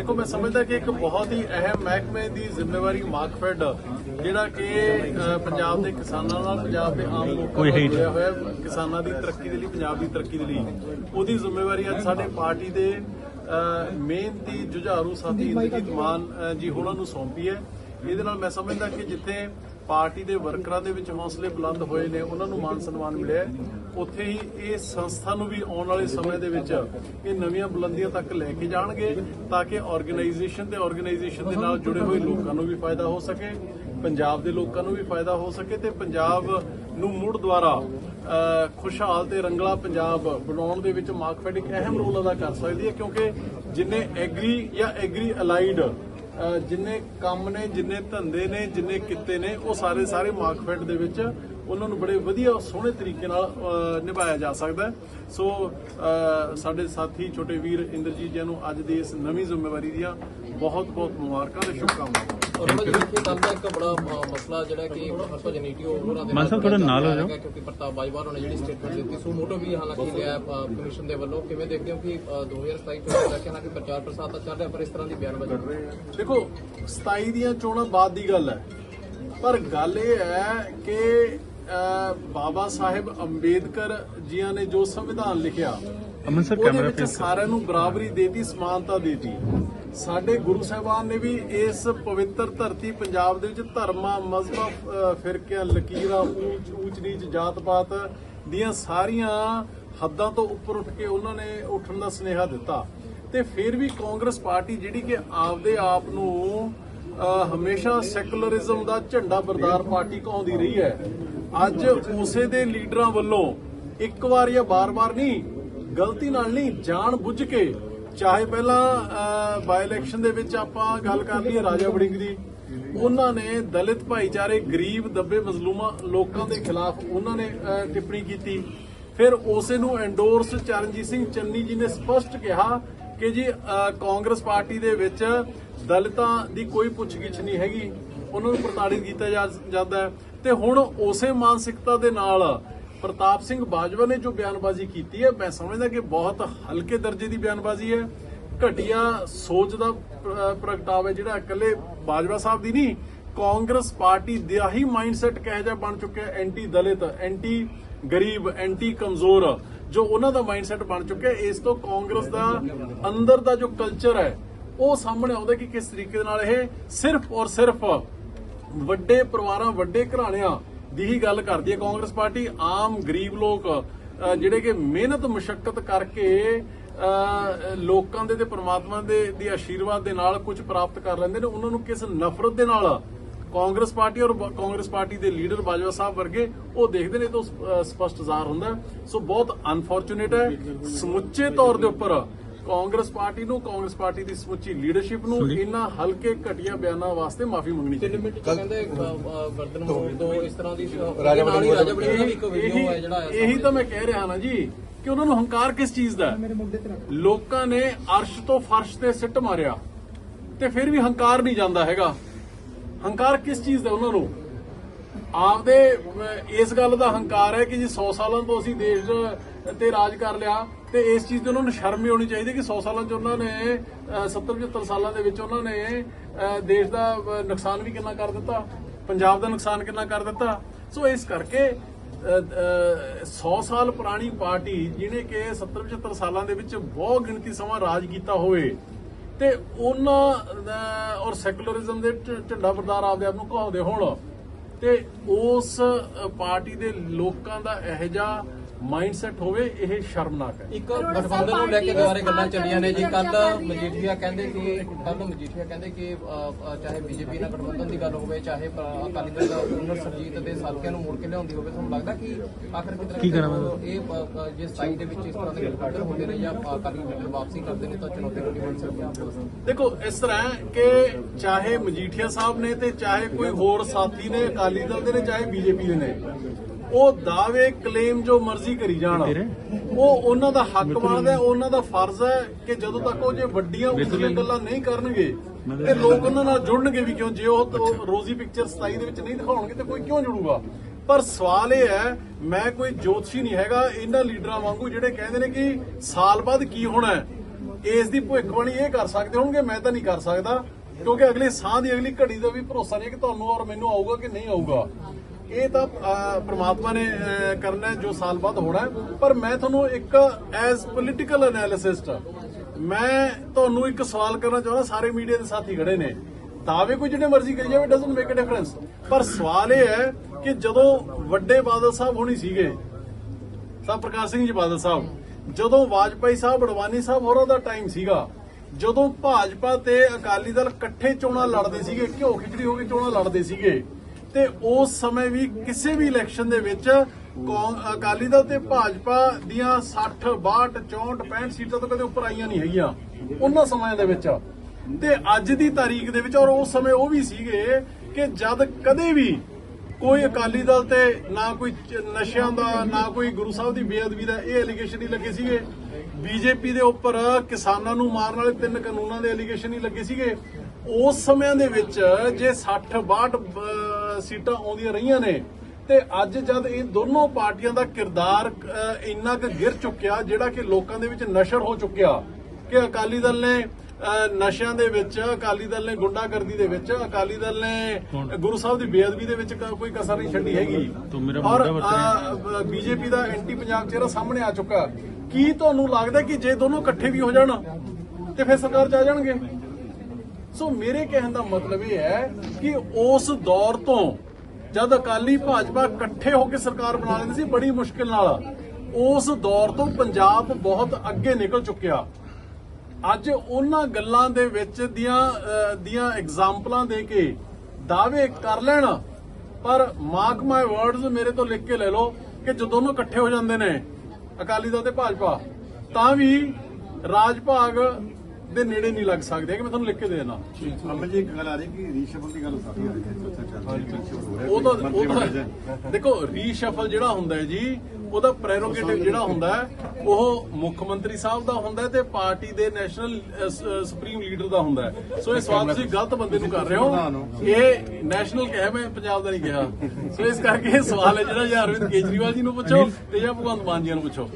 ਦੇਖੋ ਮੈਂ ਸਮਝਦਾ ਕਿ ਇੱਕ ਬਹੁਤ ਹੀ ਅਹਿਮ ਮਹਿਕਮੇ ਦੀ ਜ਼ਿੰਮੇਵਾਰੀ ਮਾਰਕਫੈਡ ਜਿਹੜਾ ਕਿ ਪੰਜਾਬ ਦੇ ਕਿਸਾਨਾਂ ਨਾਲ ਪੰਜਾਬ ਦੇ ਆਮ ਲੋਕਾਂ ਨਾਲ ਜੁੜਿਆ ਹੋਇਆ ਹੈ, ਕਿਸਾਨਾਂ ਦੀ ਤਰੱਕੀ ਦੇ ਲਈ ਪੰਜਾਬ ਦੀ ਤਰੱਕੀ ਦੇ ਲਈ। ਉਹਦੀ ਜ਼ਿੰਮੇਵਾਰੀ ਅੱਜ ਸਾਡੇ ਪਾਰਟੀ ਦੇ ਮਿਹਨਤੀ ਜੁਝਾਰੂ ਸਾਥੀ ਇੰਦਰਜੀਤ ਮਾਨ ਜੀ ਹੋਣਾ ਨੂੰ ਸੌਂਪੀ ਹੈ। ਇਹਦੇ ਨਾਲ ਮੈਂ ਸਮਝਦਾ ਕਿ ਜਿੱਥੇ ਪਾਰਟੀ ਦੇ ਵਰਕਰਾਂ ਦੇ ਵਿੱਚ ਹੌਸਲੇ ਬੁਲੰਦ ਹੋਏ ਨੇ, ਉਹਨਾਂ ਨੂੰ ਮਾਨ ਸਨਮਾਨ ਮਿਲਿਆ ਉੱਥੇ ਹੀ ਇਹ ਸੰਸਥਾ ਨੂੰ ਵੀ ਆਉਣ ਵਾਲੇ ਸਮੇਂ ਦੇ ਵਿੱਚ ਇਹ ਨਵੀਆਂ ਬੁਲੰਦੀਆਂ ਤੱਕ ਲੈ ਕੇ ਜਾਣਗੇ ਤਾਂ ਕਿ ਆਰਗੇਨਾਈਜੇਸ਼ਨ ਤੇ ਆਰਗੇਨਾਈਜੇਸ਼ਨ ਦੇ ਨਾਲ ਜੁੜੇ ਹੋਏ ਲੋਕਾਂ ਨੂੰ ਵੀ ਫਾਇਦਾ ਹੋ ਸਕੇ, ਪੰਜਾਬ ਦੇ ਲੋਕਾਂ ਨੂੰ ਵੀ ਫਾਇਦਾ ਹੋ ਸਕੇ ਤੇ ਪੰਜਾਬ ਨੂੰ ਮੁੜ ਦੁਆਰਾ ਖੁਸ਼ਹਾਲ ਤੇ ਰੰਗਲਾ ਪੰਜਾਬ ਬਣਾਉਣ ਦੇ ਵਿੱਚ ਮਾਰਕਫੈਡ ਇੱਕ ਅਹਿਮ ਰੋਲ ਅਦਾ ਕਰ ਸਕਦੀ ਹੈ ਕਿਉਂਕਿ ਜਿੰਨੇ ਐਗਰੀ ਜਾਂ ਐਗਰੀ ਅਲਾਈਡ ਜਿੰਨੇ ਕੰਮ ਨੇ, ਜਿੰਨੇ ਧੰਦੇ ਨੇ, ਜਿੰਨੇ ਕਿੱਤੇ ਨੇ, ਉਹ ਸਾਰੇ ਸਾਰੇ ਮਾਰਕਫੈਟ ਦੇ ਵਿੱਚ ਉਹਨਾਂ ਨੂੰ ਬੜੇ ਵਧੀਆ ਸੋਹਣੇ ਤਰੀਕੇ ਨਾਲ ਨਿਭਾਇਆ ਜਾ ਸਕਦਾ ਸੋ ਸਾਡੇ ਸਾਥੀ ਛੋਟੇ ਵੀਰ ਇੰਦਰਜੀਤ ਜੀ ਨੂੰ ਅੱਜ ਦੀ ਇਸ ਨਵੀਂ ਜ਼ਿੰਮੇਵਾਰੀ ਦੀਆਂ ਬਹੁਤ ਬਹੁਤ ਮੁਬਾਰਕਾਂ ਤੇ ਸ਼ੁਭਕਾਮਨਾਵਾਂ। ਮਾਨ ਸਾਹਿਬ ਥੋੜ੍ਹਾ ਨਾਲ ਹੋ ਜਾਓ। ਕਿਉਂਕਿ ਪ੍ਰਤਾਪ ਬਾਜਵਾ ਹੋਰਾਂ ਨੇ ਜਿਹੜੀ ਸਟੇਟਮੈਂਟ ਦਿੱਤੀ ਸੋ ਮੋਟੋ ਵੀ ਹਾਲਾਂਕਿ ਲਿਆ ਅ, ਕਮਿਸ਼ਨ ਦੇ ਵੱਲੋਂ। ਕਿਵੇਂ ਦੇਖਦੇ ਹੋ ਕਿ ਅ, 2027 ਚ ਲੈ ਕੇ ਹਾਲਾਂਕਿ ਪ੍ਰਚਾਰ ਪ੍ਰਸਾਰ ਤਾਂ ਚੱਲ ਰਿਹਾ ਪਰ ਇਸ ਤਰ੍ਹਾਂ ਦੀ ਬਿਆਨਬਾਜ਼ੀ ਦੇਖੋ 27 ਦੀਆਂ ਚੋਣਾਂ ਬਾਅਦ ਦੀ ਗੱਲ ਹੈ। ਪਰ ਗੱਲ ਇਹ ਹੈ ਕਿ ਬਾਬਾ ਸਾਹਿਬ ਅੰਬੇਦਕਰ ਜੀਆਂ ਨੇ ਜੋ ਸੰਵਿਧਾਨ ਲਿਖਿਆ ਅਮਨ ਸਰ ਕੈਮਰਾ ਸਾਰਿਆਂ ਨੂੰ ਬਰਾਬਰੀ ਦੇਤੀ ਸਮਾਨਤਾ ਦੇਤੀ। ਸਾਡੇ ਗੁਰੂ ਸਾਹਿਬਾਨ ਨੇ ਵੀ ਇਸ ਪਵਿੱਤਰ ਧਰਤੀ ਪੰਜਾਬ ਦੇ ਵਿੱਚ ਧਰਮਾਂ ਮਜ਼ਹਬਾਂ ਅ, ਫਿਰਕਿਆਂ ਲਕੀਰਾਂ ਊਚ ਊਚ ਨੀਚ ਜਾਤ ਪਾਤ ਦੀਆਂ ਸਾਰੀਆਂ ਹੱਦਾਂ ਤੋਂ ਉੱਪਰ ਉੱਠ ਕੇ ਉਹਨਾਂ ਨੇ ਉੱਠਣ ਦਾ ਸੁਨੇਹਾ ਦਿੱਤਾ। ਤੇ ਫਿਰ ਵੀ ਕਾਂਗਰਸ ਪਾਰਟੀ ਜਿਹੜੀ ਕਿ ਆਪਦੇ ਆਪ ਨੂੰ ਹਮੇਸ਼ਾ ਸੈਕੂਲਰਿਜ਼ਮ ਦਾ ਝੰਡਾ ਬਰਦਾਰ ਪਾਰਟੀ ਕਹਾਉਂਦੀ ਰਹੀ ਹੈ। ਅੱਜ ਉਸੇ ਦੇ ਲੀਡਰਾਂ ਵੱਲੋਂ ਇੱਕ ਵਾਰ ਜਾਂ ਬਾਰ-ਬਾਰ ਨਹੀਂ ਗਲਤੀ ਨਾਲ ਨਹੀਂ ਜਾਣ ਬੁੱਝ ਕੇ ਚਾਹੇ ਪਹਿਲਾਂ ਬਾਈ ਇਲੈਕਸ਼ਨ ਦੇ ਵਿੱਚ ਆਪਾਂ ਗੱਲ ਕਰ ਲਈਏ ਰਾਜਾ ਵੜਿੰਗ ਦੀ, ਉਹਨਾਂ ਨੇ ਦਲਿਤ ਭਾਈਚਾਰੇ, ਗਰੀਬ, ਦੱਬੇ ਮਜ਼ਲੂਮਾਂ ਲੋਕਾਂ ਦੇ ਖਿਲਾਫ ਉਹਨਾਂ ਨੇ ਟਿੱਪਣੀ ਕੀਤੀ। ਫਿਰ ਉਸੇ ਨੂੰ ਐਂਡੋਰਸ ਚਰਨਜੀਤ ਸਿੰਘ ਚੰਨੀ ਜੀ ਨੇ ਸਪਸ਼ਟ ਕਿਹਾ ਕਿ ਜੀ ਕਾਂਗਰਸ ਪਾਰਟੀ ਦੇ ਵਿੱਚ ਦਲਿਤਾਂ ਦੀ ਕੋਈ ਪੁੱਛਗਿੱਛ ਨਹੀਂ ਹੈਗੀ। ਉਹਨਾਂ ਨੂੰ ਪ੍ਰਤਾੜਿਤ ਕੀਤਾ ਜਾ- ਜਾਂਦਾ ਤੇ ਹੁਣ ਉਸੇ ਮਾਨਸਿਕਤਾ ਦੇ ਨਾਲ ਪ੍ਰਤਾਪ ਸਿੰਘ ਬਾਜਵਾ ਨੇ ਜੋ ਬਿਆਨਬਾਜ਼ੀ ਕੀਤੀ ਹੈ, ਮੈਂ ਸਮਝਦਾ ਕਿ ਬਹੁਤ ਹਲਕੇ ਦਰਜੇ ਦੀ ਬਿਆਨਬਾਜ਼ੀ ਹੈ। ਘਟੀਆ ਸੋਚ ਦਾ ਪ੍ਰ- ਪ੍ਰਗਟਾਵਾ ਹੈ ਜਿਹੜਾ ਇਕੱਲੇ ਬਾਜਵਾ ਸਾਹਿਬ ਦੀ ਨਹੀਂ, ਕਾਂਗਰਸ ਪਾਰਟੀ ਦਾ ਹੀ ਮਾਈਂਡਸੈਟ ਕਿਹੋ ਜਿਹਾ ਬਣ ਚੁੱਕਿਆ ਐਂਟੀ ਦਲਿਤ, ਐਂਟੀ ਗਰੀਬ, ਐਂਟੀ ਕਮਜ਼ੋਰ, ਜੋ ਉਹਨਾਂ ਦਾ ਮਾਈਂਡਸੈਟ ਬਣ ਚੁੱਕਿਆ ਇਸ ਤੋਂ ਕਾਂਗਰਸ ਦਾ ਅੰਦਰ ਦਾ ਜੋ ਕਲਚਰ ਹੈ, ਉਹ ਸਾਹਮਣੇ ਆਉਂਦਾ ਕਿ ਕਿਸ ਤਰੀਕੇ ਨਾਲ ਇਹ ਸਿਰਫ ਔਰ ਸਿਰਫ ਵੱਡੇ ਪਰਿਵਾਰਾਂ, ਵੱਡੇ ਘਰਾਣਿਆਂ ਦੀ ਹੀ ਗੱਲ ਕਰਦੀ ਹੈ ਕਾਂਗਰਸ ਪਾਰਟੀ ਆਮ ਗਰੀਬ ਲੋਕ ਜਿਹੜੇ ਕਿ ਮਿਹਨਤ ਮੁਸ਼ਕਲ ਕਰਕੇ ਲੋਕਾਂ ਦੇ ਤੇ ਪ੍ਰਮਾਤਮਾ ਦੇ ਦੀ ਆਸ਼ੀਰਵਾਦ ਦੇ ਨਾਲ ਕੁਝ ਪ੍ਰਾਪਤ ਕਰ ਲੈਂਦੇ ਨੇ ਉਹਨਾਂ ਨੂੰ ਕਿਸ ਨਫ਼ਰਤ ਦੇ ਨਾਲ ਕਾਂਗਰਸ ਪਾਰਟੀ ਔਰ ਕਾਂਗਰਸ ਪਾਰਟੀ ਦੇ ਲੀਡਰ ਬਾਜਵਾ ਸਾਹਿਬ ਵਰਗੇ ਉਹ ਦੇਖਦੇ ਨੇ ਤਾਂ ਅਹ, ਸਪਸ਼ਟ ਜ਼ਾਹਰ ਹੁੰਦਾ ਸੋ ਬਹੁਤ ਅਨਫੋਰਚੂਨੇਟ ਹੈ। ਸਮੁੱਚੇ ਤੌਰ ਦੇ ਉੱਪਰ ਕਾਂਗਰਸ ਪਾਰਟੀ ਨੂੰ ਕਾਂਗਰਸ ਪਾਰਟੀ ਦੀ ਸਮੁੱਚੀ ਲੀਡਰਸ਼ਿਪ ਨੂੰ ਇਹਨਾਂ ਹਲਕੇ ਘਟੀਆ ਬਿਆਨਾਂ ਵਾਸਤੇ ਮਾਫੀ ਮੰਗਣੀ ਚਾਹੀਦੀ ਚ ਕਹਿੰਦੇ ਗਰਦਨ ਮੋੜ ਤੋਂ ਇਸ ਤਰ੍ਹਾਂ ਦੀ ਰਾਜਾ ਵੜਿੰਗ ਰਾਜਾ ਦਾ ਵੀ ਇੱਕ ਵੀਡੀਓ ਹੈ ਜਿਹੜਾ ਇਹੀ ਇਹੀ ਤਾਂ ਮੈਂ ਕਹਿ ਰਿਹਾ ਨਾ ਜੀ ਕਿ ਉਹਨਾਂ ਨੂੰ ਹੰਕਾਰ ਕਿਸ ਚੀਜ਼ ਦਾ ਹੈ? ਲੋਕਾਂ ਨੇ ਅਰਸ਼ ਤੋਂ ਫਰਸ਼ ਤੇ ਸਿੱਟ ਮਾਰਿਆ ਤੇ ਫਿਰ ਵੀ ਹੰਕਾਰ ਨਹੀਂ ਜਾਂਦਾ ਹੈਗਾ। ਹੰਕਾਰ ਕਿਸ ਚੀਜ਼ ਦਾ ਉਹਨਾਂ ਨੂੰ? ਆਪਦੇ ਇਸ ਗੱਲ ਦਾ ਹੰਕਾਰ ਹੈ ਕਿ ਜੀ 100 ਸਾਲਾਂ ਤੋਂ ਅਸੀਂ ਦੇਸ਼ ਤੇ ਰਾਜ ਕਰ ਲਿਆ। ਤੇ ਇਸ ਚੀਜ਼ ਤੇ ਉਹਨਾਂ ਨੂੰ ਸ਼ਰਮ ਵੀ ਹੋਣੀ ਚਾਹੀਦੀ ਕਿ 100 ਸਾਲਾਂ ਚ ਉਹਨਾਂ ਨੇ 70 75 ਸਾਲਾਂ ਦੇ ਵਿੱਚ ਉਹਨਾਂ ਨੇ ਦੇਸ਼ ਦਾ ਨੁਕਸਾਨ ਵੀ ਕਿੰਨਾ ਕਰ ਦਿੱਤਾ, ਪੰਜਾਬ ਦਾ ਨੁਕਸਾਨ ਕਿੰਨਾ ਕਰ ਦਿੱਤਾ। ਸੋ ਇਸ ਕਰਕੇ 100 ਸਾਲ ਪੁਰਾਣੀ ਪਾਰਟੀ ਜਿਹਨੇ ਕਿ 70 75 ਸਾਲਾਂ ਦੇ ਵਿੱਚ ਬਹੁਤ ਗਿਣਤੀ ਸਮਾਂ ਰਾਜ ਕੀਤਾ ਹੋਵੇ, ਤੇ ਉਹਨਾਂ ਔਰ ਸੈਕੂਲਰਿਜ਼ਮ ਦੇ ਝ- ਝੰਡਾ ਬਰਦਾਰ ਆਪਦੇ ਆਪ ਨੂੰ ਕਹਾਉਂਦੇ ਹੋਣ। ਤੇ ਉਸ ਪਾਰਟੀ ਦੇ ਲੋਕਾਂ ਦਾ ਇਹੋ ਜਿਹਾ ਮਾਈਂਡਸੈਟ ਹੋਵੇ ਇਹ ਸ਼ਰਮਨਾਕ ਹੈ। ਇੱਕ ਗਠਬੰਧਨ ਨੂੰ ਲੈ ਕੇ ਦੁਬਾਰੇ ਗੱਲਾਂ ਚੱਲੀਆਂ ਨੇ ਜੀ। ਕੱਲ ਮਜੀਠੀਆ ਕਹਿੰਦੇ ਕਿ ਕੱਲ ਮਜੀਠੀਆ ਕਹਿੰਦੇ ਕਿ ਚਾਹੇ ਬੀਜੇਪੀ ਨਾਲ ਗਠਬੰਧਨ ਦੀ ਗੱਲ ਹੋਵੇ ਚਾਹੇ ਅਕਾਲੀ ਦਲ ਦਾ ਉਨਰ ਸਰਜੀਤ ਦੇ ਸਾਥੀਆਂ ਨੂੰ ਮੋੜ ਕੇ ਲਿਆਉਂਦੀ ਹੋਵੇ ਤੁਹਾਨੂੰ ਲੱਗਦਾ ਕਿ ਆਖਰ ਕਿਤੇ ਕੀ ਕਰਾਂ ਮੈਂ? ਇਹ ਜੇ ਸਾਈਡ ਦੇ ਵਿੱਚ ਇਸ ਤਰ੍ਹਾਂ ਦੇ ਗਠਬੰਧਨ ਹੁੰਦੇ ਨੇ ਜਾਂ ਅਕਾਲੀ ਦਲ ਵਾਪਸੀ ਕਰਦੇ ਨੇ ਤਾਂ ਚੁਣੌਤੀ ਵੱਡੀ ਬਣ ਸਕਦੀ ਹੈ ਦੇਖੋ ਇਸ ਤਰ੍ਹਾਂ ਕਿ ਚਾਹੇ ਮਜੀਠੀਆ ਸਾਹਿਬ ਨੇ ਤੇ ਚਾਹੇ ਕੋਈ ਹੋਰ ਸਾਥੀ ਨੇ ਅਕਾਲੀ ਦਲ ਦੇ ਨੇ ਚਾਹੇ ਬੀਜੇਪੀ ਦੇ ਨੇ ਉਹ ਦਾਅਵੇ ਕਲੇਮ ਜੋ ਮਰਜ਼ੀ ਕਰੀ ਜਾਣ। ਉਹ ਉਹਨਾਂ ਦਾ ਹੱਕ ਬਣਦਾ ਉਹਨਾਂ ਦਾ ਫਰਜ਼ ਹੈ ਕਿ ਜਦੋਂ ਤੱਕ ਉਹ ਜੇ ਵੱਡੀਆਂ ਉੱਚੀਆਂ ਗੱਲਾਂ ਨਹੀਂ ਕਰਨਗੇ ਤੇ ਲੋਕ ਉਹਨਾਂ ਨਾਲ ਜੁੜਨਗੇ ਵੀ ਕਿਉਂ? ਜੇ ਉਹ ਉਹ ਰੋਜ਼ੀ ਪਿਕਚਰ 27 ਦੇ ਵਿੱਚ ਨਹੀਂ ਦਿਖਾਉਣਗੇ ਤੇ ਕੋਈ ਕਿਉਂ ਜੁੜੂਗਾ? ਪਰ ਸਵਾਲ ਇਹ ਹੈ ਮੈਂ ਕੋਈ ਜੋਤਸ਼ੀ ਨਹੀਂ ਹੈਗਾ ਇਹਨਾਂ ਲੀਡਰਾਂ ਵਾਂਗੂ ਜਿਹੜੇ ਕਹਿੰਦੇ ਨੇ ਕਿ ਸਾਲ ਬਾਅਦ ਕੀ ਹੋਣਾ ਹੈ ਇਸ ਦੀ ਭਵਿੱਖਬਾਣੀ ਇਹ ਕਰ ਸਕਦੇ ਹੋਣਗੇ ਮੈਂ ਤਾਂ ਨਹੀਂ ਕਰ ਸਕਦਾ ਕਿਉਂਕਿ ਅਗਲੇ ਸਾਹ ਦੀ ਅਗਲੀ ਘੜੀ ਦਾ ਵੀ ਭਰੋਸਾ ਨਹੀਂ ਕਿ ਤੁਹਾਨੂੰ ਔਰ ਮੈਨੂੰ ਆਊਗਾ ਕਿ ਨਹੀਂ ਆਊਗਾ। ਇਹ ਤਾਂ ਪ੍ਰਮਾਤਮਾ ਨੇ ਕਰਨਾ ਜੋ ਸਾਲ ਬਾਅਦ ਹੋਣਾ ਪਰ ਮੈਂ ਤੁਹਾਨੂੰ ਇੱਕ ਐਜ਼ ਪੋਲੀਟੀਕਲ ਐਨਾਲਿਸਿਸਟ, ਮੈਂ ਤੁਹਾਨੂੰ ਇੱਕ ਸਵਾਲ ਕਰਨਾ ਚਾਹੁੰਦਾ, ਸਾਰੇ ਮੀਡੀਆ ਦੇ ਸਾਥੀ ਖੜੇ ਨੇ। ਦਾਅਵੇ ਕੋਈ ਜਿਹੜੇ ਮਰਜ਼ੀ ਕਰੀ ਜਾਵੇ ਡਸਨਟ ਮੇਕ ਅ ਡਿਫਰੈਂਸ ਪਰ ਸਵਾਲ ਇਹ ਹੈ ਕਿ ਜਦੋਂ ਵੱਡੇ ਬਾਦਲ ਸਾਹਿਬ ਹੋਣੀ ਸੀਗੇ ਸਾਹਿਬ ਪ੍ਰਕਾਸ਼ ਸਿੰਘ ਜੀ ਬਾਦਲ ਸਾਹਿਬ, ਜਦੋਂ ਵਾਜਪਾਈ ਸਾਹਿਬ, ਅਡਵਾਨੀ ਸਾਹਿਬ ਹੋਰਾਂ ਦਾ ਟਾਈਮ ਸੀਗਾ, ਜਦੋਂ ਭਾਜਪਾ ਤੇ ਅਕਾਲੀ ਦਲ ਇਕੱਠੇ ਚੋਣਾਂ ਲੜਦੇ ਸੀਗੇ, ਘਿਓ ਖਿਚੜੀ ਹੋ ਕੇ ਚੋਣਾਂ ਲੜਦੇ ਸੀਗੇ ਤੇ ਉਸ ਸਮੇਂ ਵੀ ਕਿਸੇ ਵੀ ਇਲੈਕਸ਼ਨ ਦੇ ਵਿੱਚ ਕੌਂ- ਅਕਾਲੀ ਦਲ ਤੇ ਭਾਜਪਾ ਦੀਆਂ 60 62 64 65 ਸੀਟਾਂ ਤੋਂ ਕਦੇ ਉੱਪਰ ਆਈਆਂ ਨਹੀਂ ਹੈਗੀਆਂ ਉਹਨਾਂ ਸਮਿਆਂ ਦੇ ਵਿੱਚ। ਤੇ ਅੱਜ ਦੀ ਤਾਰੀਖ ਦੇ ਵਿੱਚ, ਔਰ ਉਸ ਸਮੇਂ ਉਹ ਵੀ ਸੀਗੇ ਕਿ ਜਦ ਕਦੇ ਵੀ ਕੋਈ ਅਕਾਲੀ ਦਲ ਤੇ ਨਾ ਕੋਈ ਨਸ਼ਿਆਂ ਦਾ, ਨਾ ਕੋਈ ਗੁਰੂ ਸਾਹਿਬ ਦੀ ਬੇਅਦਬੀ ਦਾ ਇਹ ਐਲੀਗੇਸ਼ਨ ਹੀ ਲੱਗੇ ਸੀਗੇ। ਬੀਜੇਪੀ ਦੇ ਉੱਪਰ ਕਿਸਾਨਾਂ ਨੂੰ ਮਾਰਨ ਵਾਲੇ ਤਿੰਨ ਕਾਨੂੰਨਾਂ ਦੇ ਐਲੀਗੇਸ਼ਨ ਹੀ ਲੱਗੇ ਸੀਗੇ। ਉਸ ਸਮਿਆਂ ਦੇ ਵਿੱਚ ਜੇ 60 62 ਅਹ, ਸੀਟਾਂ ਆਉਂਦੀਆਂ ਰਹੀਆਂ ਨੇ ਤੇ ਅੱਜ ਜਦ ਇਹ ਦੋਨੋਂ ਪਾਰਟੀਆਂ ਦਾ ਕਿਰਦਾਰ ਇੰਨਾ ਕੁ ਗਿਰ ਚੁੱਕਿਆ ਜਿਹੜਾ ਕਿ ਲੋਕਾਂ ਦੇ ਵਿੱਚ ਨਸ਼ਰ ਹੋ ਚੁੱਕਿਆ ਕਿ ਅਕਾਲੀ ਦਲ ਨੇ ਨਸ਼ਿਆਂ ਦੇ ਵਿੱਚ ਅਕਾਲੀ ਦਲ ਨੇ ਗੁੰਡਾਗਰਦੀ ਦੇ ਵਿੱਚ ਅਕਾਲੀ ਦਲ ਨੇ ਗੁਰੂ ਸਾਹਿਬ ਦੀ ਬੇਅਦਬੀ ਦੇ ਵਿੱਚ ਕੋਈ ਕਸਰ ਨਹੀਂ ਛੱਡੀ ਹੈਗੀ। ਔਰ ਬੀਜੇਪੀ ਦਾ ਐਂਟੀ ਪੰਜਾਬ ਚਿਹਰਾ ਸਾਹਮਣੇ ਆ ਚੁੱਕਾ। ਕੀ ਤੁਹਾਨੂੰ ਲੱਗਦਾ ਕਿ ਜੇ ਦੋਨੋਂ ਇਕੱਠੇ ਵੀ ਹੋ ਜਾਣ ਤੇ ਫਿਰ ਸਰਕਾਰ ਚ ਆ ਜਾਣਗੇ? ਸੋ ਮੇਰੇ ਕਹਿਣ ਦਾ ਮਤਲਬ ਇਹ ਹੈ ਕਿ ਉਸ ਦੌਰ ਤੋਂ ਜਦ ਅਕਾਲੀ ਭਾਜਪਾ ਇਕੱਠੇ ਹੋ ਕੇ ਸਰਕਾਰ ਬਣਾ ਲੈਂਦੇ ਸੀ ਬੜੀ ਮੁਸ਼ਕਿਲ ਨਾਲ, ਉਸ ਦੌਰ ਤੋਂ ਪੰਜਾਬ ਬਹੁਤ ਅੱਗੇ ਨਿਕਲ ਚੁੱਕਿਆ। ਅੱਜ ਉਹਨਾਂ ਗੱਲਾਂ ਦੇ ਵਿੱਚ ਦੀਆਂ ਦੀਆਂ ਐਗਜ਼ਾਮਪਲਾਂ ਦੇ ਕੇ ਦਾਅਵੇ ਕਰ ਲੈਣ, ਪਰ ਮਾਰਕ ਮਾਈ ਵਰਡਸ ਮੇਰੇ ਤੋਂ ਲਿਖ ਕੇ ਲੈ ਲਓ ਕਿ ਜਦੋਂ ਦੋਨੋਂ ਇਕੱਠੇ ਹੋ ਜਾਂਦੇ ਨੇ ਅਕਾਲੀ ਦਲ ਤੇ ਭਾਜਪਾ, ਤਾਂ ਵੀ ਰਾਜ ਭਾਗ ਦੇ ਨੇੜੇ ਨਹੀਂ ਲੱਗ ਸਕਦੇ ਕਿ ਮੈਂ ਤੁਹਾਨੂੰ ਲਿਖ ਕੇ ਦੇ ਦੇਣਾ ਅਮਰ ਜੀ। ਇੱਕ ਗੱਲ ਆ ਰਹੀ ਕਿ ਰੀਸ਼ਫਲ ਦੀ ਗੱਲ ਸਾਡੀ ਆ ਰਹੀ ਹੈ ਚਰਚਾ ਚੱਲ ਰਹੀ ਉਹ ਤਾਂ ਉਹ ਤਾਂ ਦੇਖੋ ਰੀਸ਼ਫਲ ਜਿਹੜਾ ਹੁੰਦਾ ਹੈ ਜੀ ਉਹਦਾ ਪ੍ਰੈਰੋਗੇਟਿਵ ਜਿਹੜਾ ਹੁੰਦਾ ਹੈ ਉਹ ਮੁੱਖ ਮੰਤਰੀ ਸਾਹਿਬ ਦਾ ਹੁੰਦਾ ਹੈ ਤੇ ਪਾਰਟੀ ਦੇ ਨੈਸ਼ਨਲ ਸੁਪਰੀਮ ਲੀਡਰ ਦਾ ਹੁੰਦਾ ਹੈ। ਸੋ ਇਹ ਸਵਾਲ ਤੁਸੀਂ ਗਲਤ ਬੰਦੇ ਨੂੰ ਕਰ ਰਹੇ ਹੋ। ਇਹ ਨੈਸ਼ਨਲ ਕਿਹਾ ਮੈਂ ਪੰਜਾਬ ਦਾ ਨਹੀਂ ਕਿਹਾ। ਸੋ ਇਸ ਕਰਕੇ ਇਹ ਸਵਾਲ ਹੈ ਜਿਹੜਾ ਜਾਂ ਅਰਵਿੰਦ ਕੇਜਰੀਵਾਲ ਜੀ ਨੂੰ ਪੁੱਛੋ ਤੇ ਜਾਂ ਭਗਵੰਤ ਮਾਨ ਜੀ ਨੂੰ ਪੁੱਛੋ।